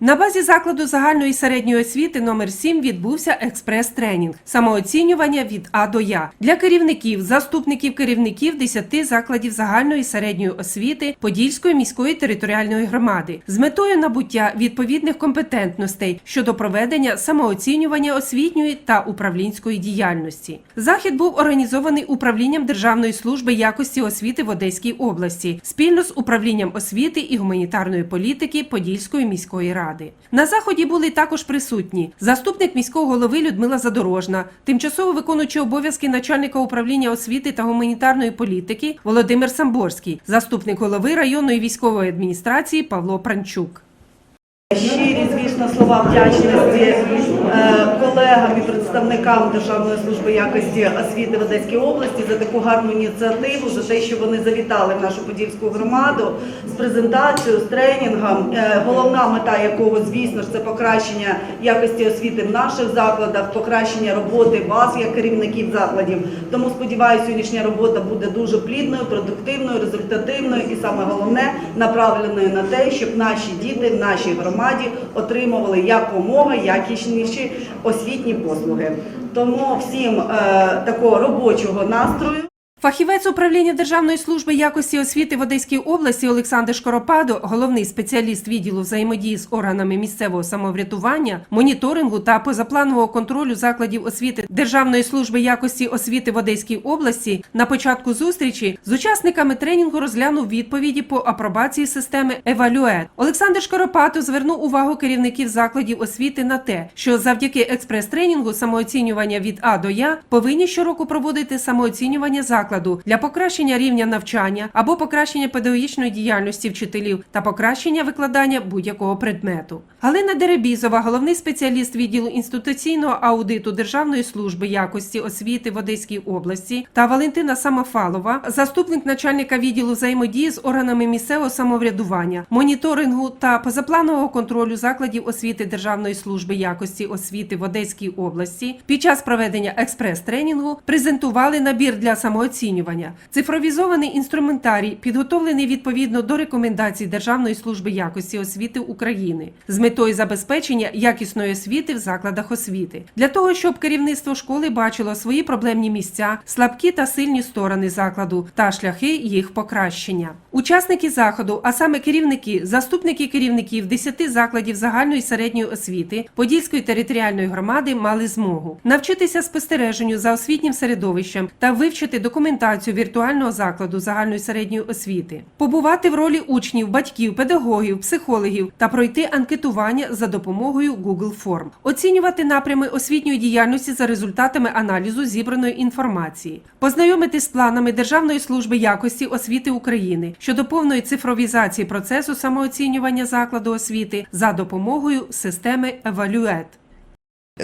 На базі закладу загальної середньої освіти номер 7 відбувся експрес-тренінг самооцінювання від А до Я для керівників, заступників керівників 10 закладів загальної середньої освіти Подільської міської територіальної громади з метою набуття відповідних компетентностей щодо проведення самооцінювання освітньої та управлінської діяльності. Захід був організований управлінням Державної служби якості освіти в Одеській області спільно з управлінням освіти і гуманітарної політики Подільської міської ради. На заході були також присутні заступник міського голови Людмила Задорожна, тимчасово виконуючий обов'язки начальника управління освіти та гуманітарної політики Володимир Самборський, заступник голови районної військової адміністрації Павло Пранчук. Щирі, звісно, слова вдячності колегам і представникам Державної служби якості освіти в Одеській області за таку гарну ініціативу, за те, що вони завітали в нашу подільську громаду з презентацією, з тренінгом. Е, Головна мета якого, звісно ж, це покращення якості освіти в наших закладах, покращення роботи вас як керівників закладів. Тому сподіваюся, сьогоднішня робота буде дуже плідною, продуктивною, результативною і саме головне направленою на те, щоб наші діти в нашій громаді отримували якомога якісніші освітні послуги. Тому всім е, такого робочого настрою. Фахівець управління Державної служби якості освіти в Одеській області Олександр Шкоропадо, головний спеціаліст відділу взаємодії з органами місцевого самоврядування, моніторингу та позапланового контролю закладів освіти Державної служби якості освіти в Одеській області, на початку зустрічі з учасниками тренінгу розглянув відповіді по апробації системи Евалюет. Олександр Шкоропадо звернув увагу керівників закладів освіти на те, що завдяки експрес-тренінгу самооцінювання від А до Я повинні щороку проводити самооцінювання закладу для покращення рівня навчання або покращення педагогічної діяльності вчителів та покращення викладання будь-якого предмету. Галина Деребізова, головний спеціаліст відділу інституційного аудиту Державної служби якості освіти в Одеській області, та Валентина Самофалова, заступник начальника відділу взаємодії з органами місцевого самоврядування, моніторингу та позапланового контролю закладів освіти Державної служби якості освіти в Одеській області під час проведення експрес-тренінгу презентували набір для самооцінювання, цифровізований інструментарій, підготовлений відповідно до рекомендацій Державної служби якості освіти України. З метою забезпечення якісної освіти в закладах освіти для того, щоб керівництво школи бачило свої проблемні місця, слабкі та сильні сторони закладу та шляхи їх покращення. Учасники заходу, а саме керівники, заступники керівників 10 закладів загальної середньої освіти Подільської територіальної громади мали змогу навчитися спостереженню за освітнім середовищем та вивчити документацію віртуального закладу загальної середньої освіти, побувати в ролі учнів, батьків, педагогів, психологів та пройти анкетування за допомогою Google Форм, оцінювати напрями освітньої діяльності за результатами аналізу зібраної інформації, познайомитись з планами Державної служби якості освіти України щодо повної цифровізації процесу самооцінювання закладу освіти за допомогою системи Evaluate.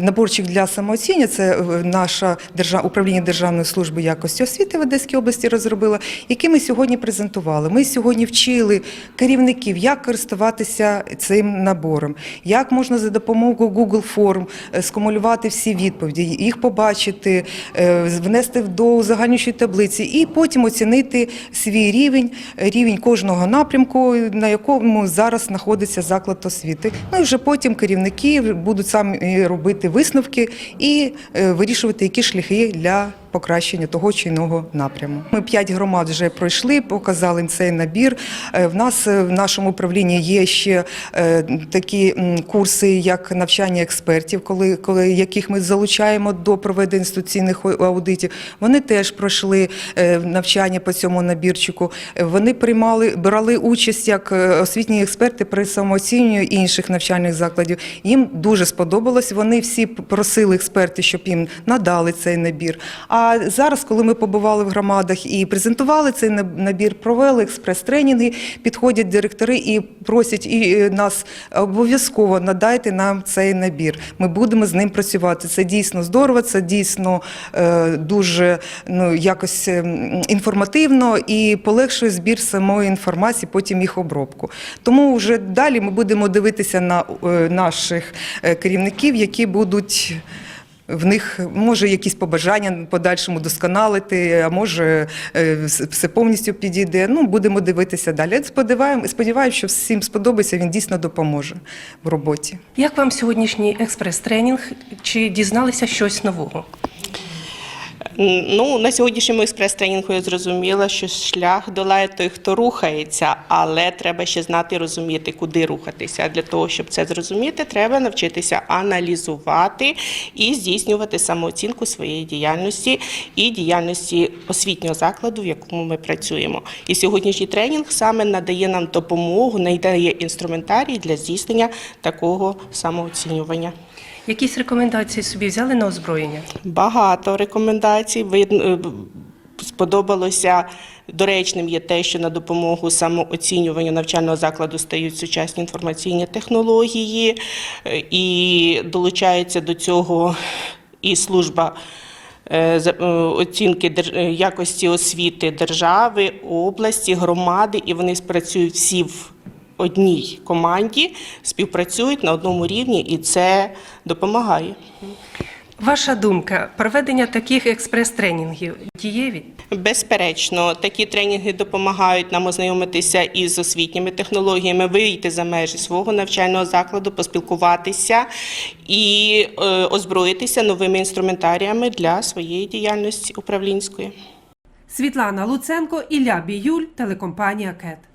Наборчик для самооціння це е, наша держав... управління Державної служби якості освіти в Одеській області розробило, який ми сьогодні презентували. Ми сьогодні вчили керівників, як користуватися цим набором, як можна за допомогою Google форм е, скумулювати всі відповіді, їх побачити, е, внести до загальнішої таблиці і потім оцінити свій рівень, рівень кожного напрямку, на якому зараз знаходиться заклад освіти. Ну і вже потім керівники будуть самі робити висновки і е, вирішувати, які шляхи для покращення того чи іного напряму. Ми п'ять громад вже пройшли, показали цей набір. Е, В нас е, в нашому управлінні є ще е, такі курси, як навчання експертів, коли, коли яких ми залучаємо до проведення інституційних аудитів. Вони теж пройшли навчання по цьому набірчику. Вони приймали, брали участь як освітні експерти при самооцінюванні інших навчальних закладів. Їм дуже сподобалось. Вони всі просили експерти, щоб їм надали цей набір. А зараз, коли ми побували в громадах і презентували цей набір, провели експрес-тренінги, підходять директори і просять і е, нас обов'язково надайте нам цей набір. Ми будемо з ним працювати. Це дійсно здорово, це дійсно е, дуже ну якось ем, інформативно і полегшує збір самої інформації, потім їх обробку. Тому вже далі ми будемо дивитися на е, наших е, керівників, які будуть В них може якісь побажання подальшому досконалити, а може е, все повністю підійде. Ну, будемо дивитися далі. Сподіваємося, сподіваюся, що всім сподобається, він дійсно допоможе в роботі. Як вам сьогоднішній експрес-тренінг? Чи дізналися щось нового? Ну, на сьогоднішньому експрес-тренінгу я зрозуміла, що шлях долає той, хто рухається, але треба ще знати і розуміти, куди рухатися. Для того, щоб це зрозуміти, треба навчитися аналізувати і здійснювати самооцінку своєї діяльності і діяльності освітнього закладу, в якому ми працюємо. І сьогоднішній тренінг саме надає нам допомогу, надає інструментарій для здійснення такого самооцінювання. Якісь рекомендації собі взяли на озброєння? Багато рекомендацій. Видно, е, Сподобалося доречним є те, що на допомогу самооцінюванню навчального закладу стають сучасні інформаційні технології, е, і долучається до цього і служба е, оцінки якості освіти держави, області, громади, і вони спрацюють всі в одній команді, співпрацюють на одному рівні, і це допомагає. Ваша думка, проведення таких експрес-тренінгів дієві? Безперечно, такі тренінги допомагають нам ознайомитися із освітніми технологіями, вийти за межі свого навчального закладу, поспілкуватися і е, озброїтися новими інструментаріями для своєї діяльності управлінської. Світлана Луценко, Ілля Біюль, телекомпанія КЕТ.